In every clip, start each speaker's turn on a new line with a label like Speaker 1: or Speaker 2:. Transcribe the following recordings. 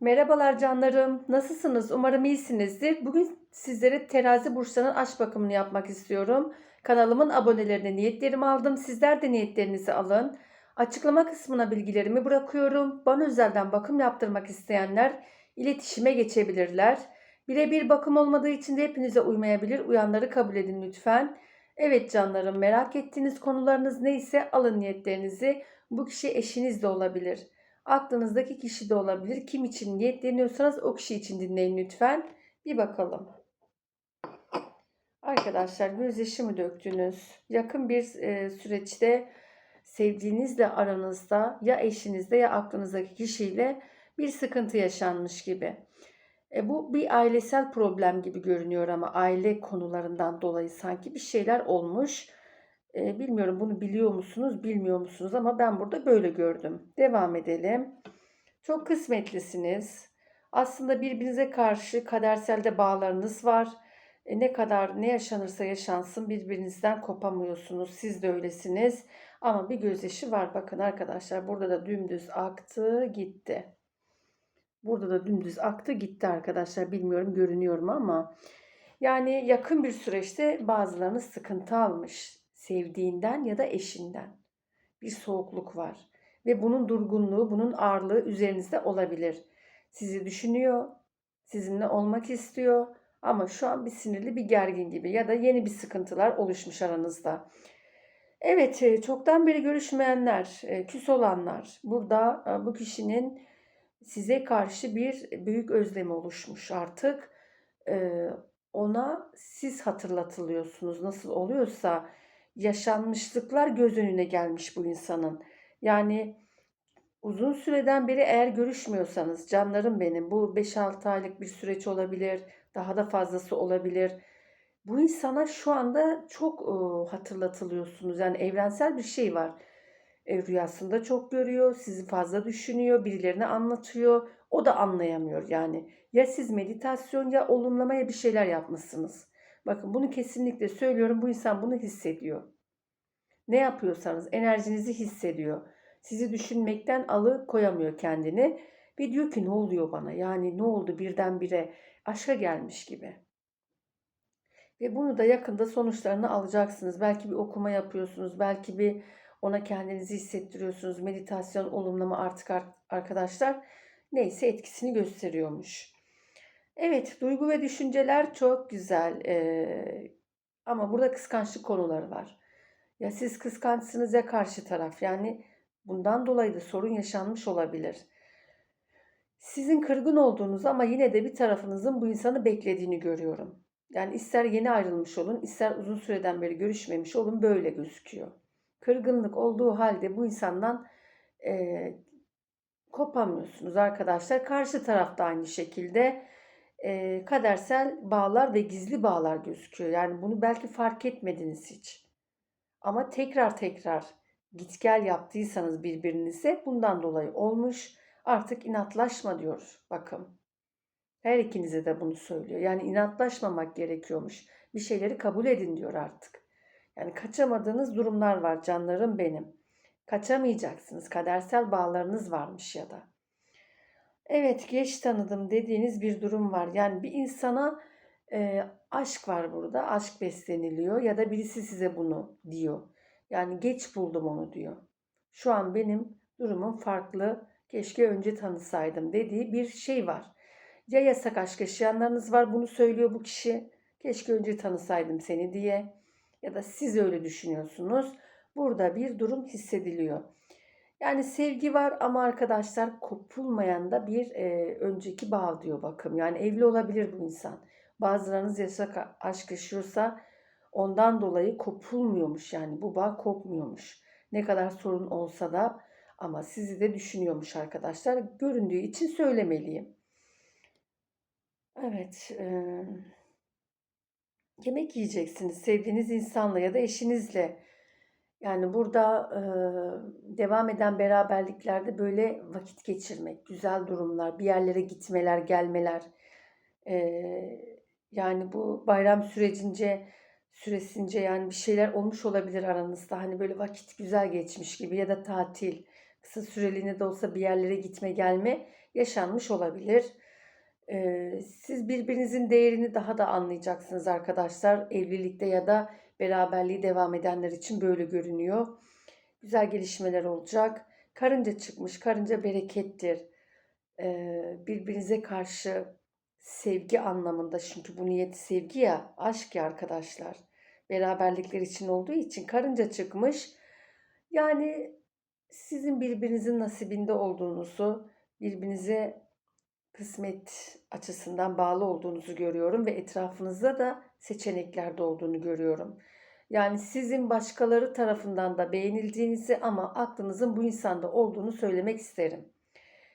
Speaker 1: Merhabalar canlarım. Nasılsınız? Umarım iyisinizdir. Bugün sizlere terazi burçlarının aşk bakımını yapmak istiyorum. Kanalımın abonelerine niyetlerimi aldım. Sizler de niyetlerinizi alın. Açıklama kısmına bilgilerimi bırakıyorum. Bana özelden bakım yaptırmak isteyenler iletişime geçebilirler. Birebir bakım olmadığı için de hepinize uymayabilir. Uyanları kabul edin lütfen. Evet canlarım merak ettiğiniz konularınız neyse alın niyetlerinizi. Bu kişi eşiniz de olabilir. Aklınızdaki kişi de olabilir. Kim için niyetleniyorsanız o kişi için dinleyin lütfen. Bir bakalım. Arkadaşlar gözyaşı mı döktünüz? Yakın bir e, süreçte sevdiğinizle aranızda ya eşinizde ya aklınızdaki kişiyle bir sıkıntı yaşanmış gibi. E, bu bir ailesel problem gibi görünüyor ama aile konularından dolayı sanki bir şeyler olmuş. E, bilmiyorum bunu biliyor musunuz, bilmiyor musunuz ama ben burada böyle gördüm. Devam edelim. Çok kısmetlisiniz. Aslında birbirinize karşı kadersel de bağlarınız var. E, ne kadar ne yaşanırsa yaşansın birbirinizden kopamıyorsunuz. Siz de öylesiniz. Ama bir gözyaşı var. Bakın arkadaşlar burada da dümdüz aktı gitti. Burada da dümdüz aktı gitti arkadaşlar. Bilmiyorum görünüyor mu ama. Yani yakın bir süreçte bazılarınız sıkıntı almış. Sevdiğinden ya da eşinden. Bir soğukluk var. Ve bunun durgunluğu, bunun ağırlığı üzerinizde olabilir. Sizi düşünüyor, sizinle olmak istiyor ama şu an bir sinirli bir gergin gibi ya da yeni bir sıkıntılar oluşmuş aranızda. Evet, e, çoktan beri görüşmeyenler, e, küs olanlar, burada e, bu kişinin size karşı bir büyük özlemi oluşmuş artık. Ona siz hatırlatılıyorsunuz. Nasıl oluyorsa yaşanmışlıklar göz önüne gelmiş bu insanın. Yani uzun süreden beri eğer görüşmüyorsanız canlarım benim bu 5-6 aylık bir süreç olabilir, daha da fazlası olabilir. Bu insana şu anda çok e, hatırlatılıyorsunuz. Yani evrensel bir şey var. E, rüyasında çok görüyor, sizi fazla düşünüyor, birilerine anlatıyor. O da anlayamıyor yani. Ya siz meditasyon ya olumlamaya bir şeyler yapmışsınız. Bakın bunu kesinlikle söylüyorum. Bu insan bunu hissediyor. Ne yapıyorsanız enerjinizi hissediyor. Sizi düşünmekten alı koyamıyor kendini. Ve diyor ki ne oluyor bana? Yani ne oldu birdenbire aşka gelmiş gibi. Ve bunu da yakında sonuçlarını alacaksınız. Belki bir okuma yapıyorsunuz. Belki bir ona kendinizi hissettiriyorsunuz. Meditasyon, olumlama artık arkadaşlar neyse etkisini gösteriyormuş. Evet, duygu ve düşünceler çok güzel. Ee, ama burada kıskançlık konuları var. Ya siz kıskançsınız ya karşı taraf. Yani bundan dolayı da sorun yaşanmış olabilir. Sizin kırgın olduğunuz ama yine de bir tarafınızın bu insanı beklediğini görüyorum. Yani ister yeni ayrılmış olun, ister uzun süreden beri görüşmemiş olun böyle gözüküyor. Kırgınlık olduğu halde bu insandan e, kopamıyorsunuz arkadaşlar. Karşı tarafta aynı şekilde e, kadersel bağlar ve gizli bağlar gözüküyor. Yani bunu belki fark etmediniz hiç. Ama tekrar tekrar git gel yaptıysanız birbirinize bundan dolayı olmuş. Artık inatlaşma diyor bakın. Her ikinize de bunu söylüyor. Yani inatlaşmamak gerekiyormuş. Bir şeyleri kabul edin diyor artık. Yani kaçamadığınız durumlar var canlarım benim. Kaçamayacaksınız. Kadersel bağlarınız varmış ya da. Evet geç tanıdım dediğiniz bir durum var. Yani bir insana e, aşk var burada. Aşk besleniliyor ya da birisi size bunu diyor. Yani geç buldum onu diyor. Şu an benim durumum farklı. Keşke önce tanısaydım dediği bir şey var. Ya yasak aşk yaşayanlarınız var bunu söylüyor bu kişi. Keşke önce tanısaydım seni diye. Ya da siz öyle düşünüyorsunuz. Burada bir durum hissediliyor. Yani sevgi var ama arkadaşlar kopulmayan da bir e, önceki bağ diyor bakım. Yani evli olabilir bu insan. Bazılarınız yasak aşk yaşıyorsa ondan dolayı kopulmuyormuş yani bu bağ kopmuyormuş. Ne kadar sorun olsa da ama sizi de düşünüyormuş arkadaşlar. Göründüğü için söylemeliyim. Evet. E, yemek yiyeceksiniz sevdiğiniz insanla ya da eşinizle. Yani burada e, devam eden beraberliklerde böyle vakit geçirmek, güzel durumlar, bir yerlere gitmeler, gelmeler. E, yani bu bayram sürecince, süresince yani bir şeyler olmuş olabilir aranızda. Hani böyle vakit güzel geçmiş gibi ya da tatil, kısa süreliğine de olsa bir yerlere gitme gelme yaşanmış olabilir. Siz birbirinizin değerini daha da anlayacaksınız arkadaşlar. Evlilikte ya da beraberliği devam edenler için böyle görünüyor. Güzel gelişmeler olacak. Karınca çıkmış. Karınca berekettir. Birbirinize karşı sevgi anlamında. Çünkü bu niyet sevgi ya, aşk ya arkadaşlar. Beraberlikler için olduğu için karınca çıkmış. Yani sizin birbirinizin nasibinde olduğunuzu, birbirinize kısmet açısından bağlı olduğunuzu görüyorum ve etrafınızda da seçeneklerde olduğunu görüyorum. Yani sizin başkaları tarafından da beğenildiğinizi ama aklınızın bu insanda olduğunu söylemek isterim.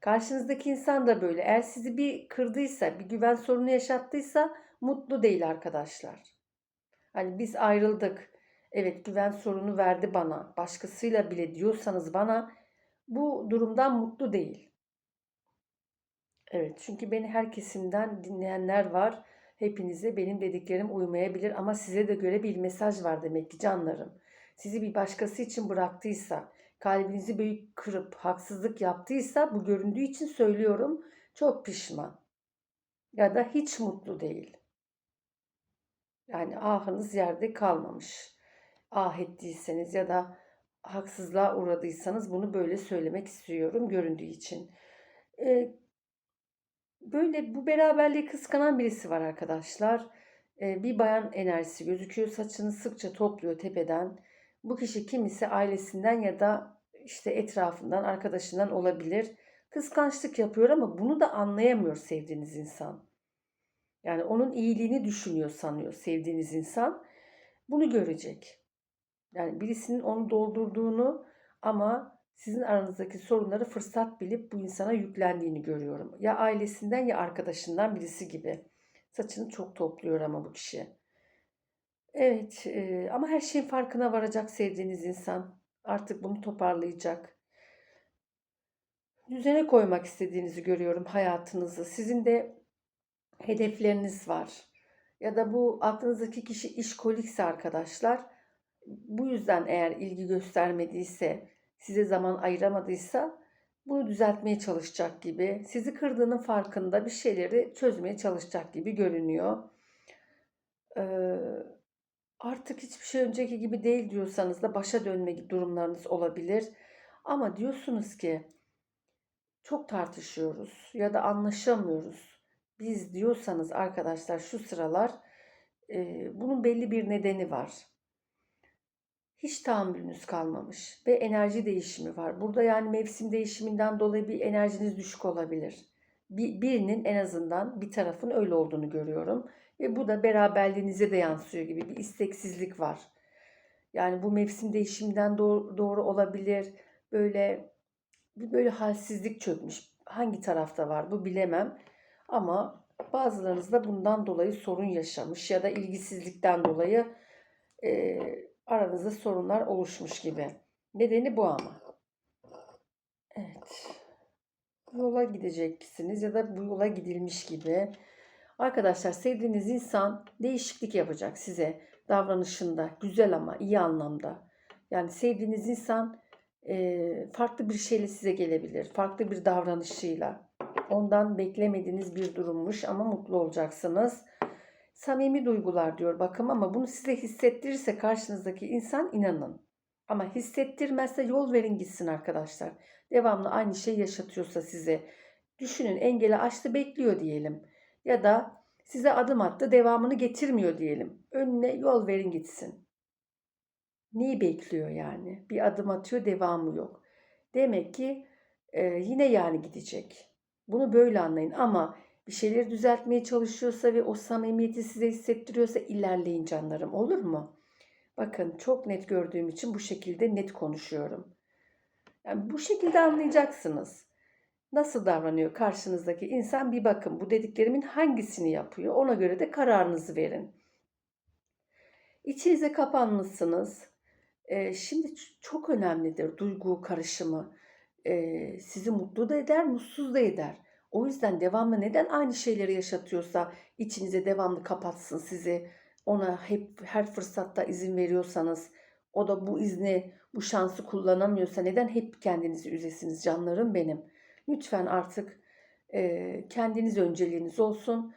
Speaker 1: Karşınızdaki insan da böyle. Eğer sizi bir kırdıysa, bir güven sorunu yaşattıysa mutlu değil arkadaşlar. Hani biz ayrıldık. Evet güven sorunu verdi bana. Başkasıyla bile diyorsanız bana bu durumdan mutlu değil. Evet çünkü beni her kesimden dinleyenler var. Hepinize benim dediklerim uymayabilir ama size de göre bir mesaj var demek ki canlarım. Sizi bir başkası için bıraktıysa, kalbinizi büyük kırıp haksızlık yaptıysa bu göründüğü için söylüyorum çok pişman. Ya da hiç mutlu değil. Yani ahınız yerde kalmamış. Ah ettiyseniz ya da haksızlığa uğradıysanız bunu böyle söylemek istiyorum göründüğü için. Ee, böyle bu beraberliği kıskanan birisi var arkadaşlar. Ee, bir bayan enerjisi gözüküyor. Saçını sıkça topluyor tepeden. Bu kişi kimisi ailesinden ya da işte etrafından, arkadaşından olabilir. Kıskançlık yapıyor ama bunu da anlayamıyor sevdiğiniz insan. Yani onun iyiliğini düşünüyor sanıyor sevdiğiniz insan. Bunu görecek. Yani birisinin onu doldurduğunu ama sizin aranızdaki sorunları fırsat bilip bu insana yüklendiğini görüyorum. Ya ailesinden ya arkadaşından birisi gibi. Saçını çok topluyor ama bu kişi. Evet e, ama her şeyin farkına varacak sevdiğiniz insan. Artık bunu toparlayacak. Düzene koymak istediğinizi görüyorum hayatınızı. Sizin de hedefleriniz var. Ya da bu aklınızdaki kişi işkolikse arkadaşlar bu yüzden eğer ilgi göstermediyse, size zaman ayıramadıysa bunu düzeltmeye çalışacak gibi, sizi kırdığının farkında bir şeyleri çözmeye çalışacak gibi görünüyor. Ee, artık hiçbir şey önceki gibi değil diyorsanız da başa dönme durumlarınız olabilir. Ama diyorsunuz ki çok tartışıyoruz ya da anlaşamıyoruz. Biz diyorsanız arkadaşlar şu sıralar e, bunun belli bir nedeni var hiç tahammülünüz kalmamış ve enerji değişimi var. Burada yani mevsim değişiminden dolayı bir enerjiniz düşük olabilir. Bir, birinin en azından bir tarafın öyle olduğunu görüyorum. Ve bu da beraberliğinize de yansıyor gibi bir isteksizlik var. Yani bu mevsim değişiminden doğru, doğru olabilir. Böyle bir böyle halsizlik çökmüş. Hangi tarafta var bu bilemem. Ama bazılarınız da bundan dolayı sorun yaşamış ya da ilgisizlikten dolayı e, aranızda sorunlar oluşmuş gibi. Nedeni bu ama. Evet. Yola gideceksiniz ya da bu yola gidilmiş gibi. Arkadaşlar sevdiğiniz insan değişiklik yapacak size davranışında. Güzel ama iyi anlamda. Yani sevdiğiniz insan e, farklı bir şeyle size gelebilir. Farklı bir davranışıyla. Ondan beklemediğiniz bir durummuş ama mutlu olacaksınız. Samimi duygular diyor bakım ama bunu size hissettirirse karşınızdaki insan inanın. Ama hissettirmezse yol verin gitsin arkadaşlar. Devamlı aynı şey yaşatıyorsa size. Düşünün engeli açtı bekliyor diyelim. Ya da size adım attı devamını getirmiyor diyelim. Önüne yol verin gitsin. Neyi bekliyor yani? Bir adım atıyor devamı yok. Demek ki e, yine yani gidecek. Bunu böyle anlayın ama bir şeyleri düzeltmeye çalışıyorsa ve o samimiyeti size hissettiriyorsa ilerleyin canlarım olur mu? Bakın çok net gördüğüm için bu şekilde net konuşuyorum. Yani bu şekilde anlayacaksınız. Nasıl davranıyor karşınızdaki insan bir bakın bu dediklerimin hangisini yapıyor ona göre de kararınızı verin. İçinize kapanmışsınız. Ee, şimdi çok önemlidir duygu karışımı. Ee, sizi mutlu da eder, mutsuz da eder. O yüzden devamlı neden aynı şeyleri yaşatıyorsa içinize devamlı kapatsın sizi. Ona hep her fırsatta izin veriyorsanız o da bu izni, bu şansı kullanamıyorsa neden hep kendinizi üzesiniz canlarım benim. Lütfen artık Eee, kendiniz önceliğiniz olsun.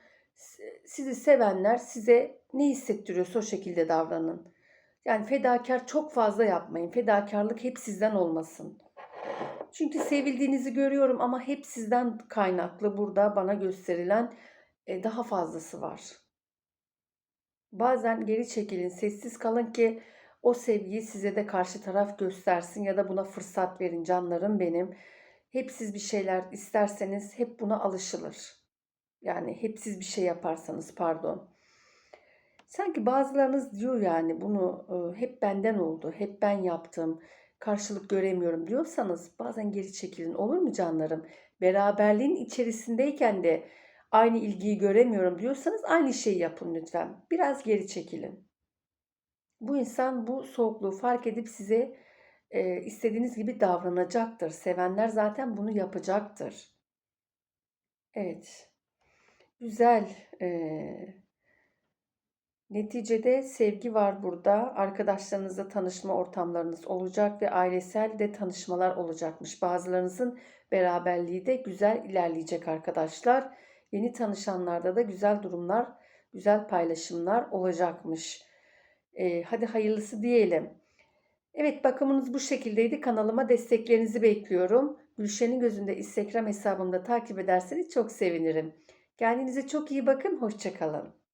Speaker 1: Sizi sevenler size ne hissettiriyorsa o şekilde davranın. Yani fedakar çok fazla yapmayın. Fedakarlık hep sizden olmasın. Çünkü sevildiğinizi görüyorum ama hep sizden kaynaklı burada bana gösterilen e, daha fazlası var. Bazen geri çekilin, sessiz kalın ki o sevgiyi size de karşı taraf göstersin ya da buna fırsat verin canlarım benim. Hep siz bir şeyler isterseniz hep buna alışılır. Yani hep siz bir şey yaparsanız pardon. Sanki bazılarınız diyor yani bunu e, hep benden oldu, hep ben yaptım, karşılık göremiyorum diyorsanız bazen geri çekilin olur mu canlarım? Beraberliğin içerisindeyken de aynı ilgiyi göremiyorum diyorsanız aynı şeyi yapın lütfen. Biraz geri çekilin. Bu insan bu soğukluğu fark edip size e, istediğiniz gibi davranacaktır. Sevenler zaten bunu yapacaktır. Evet. Güzel. E, Neticede sevgi var burada. Arkadaşlarınızla tanışma ortamlarınız olacak ve ailesel de tanışmalar olacakmış. Bazılarınızın beraberliği de güzel ilerleyecek arkadaşlar. Yeni tanışanlarda da güzel durumlar, güzel paylaşımlar olacakmış. Ee, hadi hayırlısı diyelim. Evet bakımınız bu şekildeydi. Kanalıma desteklerinizi bekliyorum. Gülşen'in gözünde Instagram hesabımda takip ederseniz çok sevinirim. Kendinize çok iyi bakın. Hoşçakalın.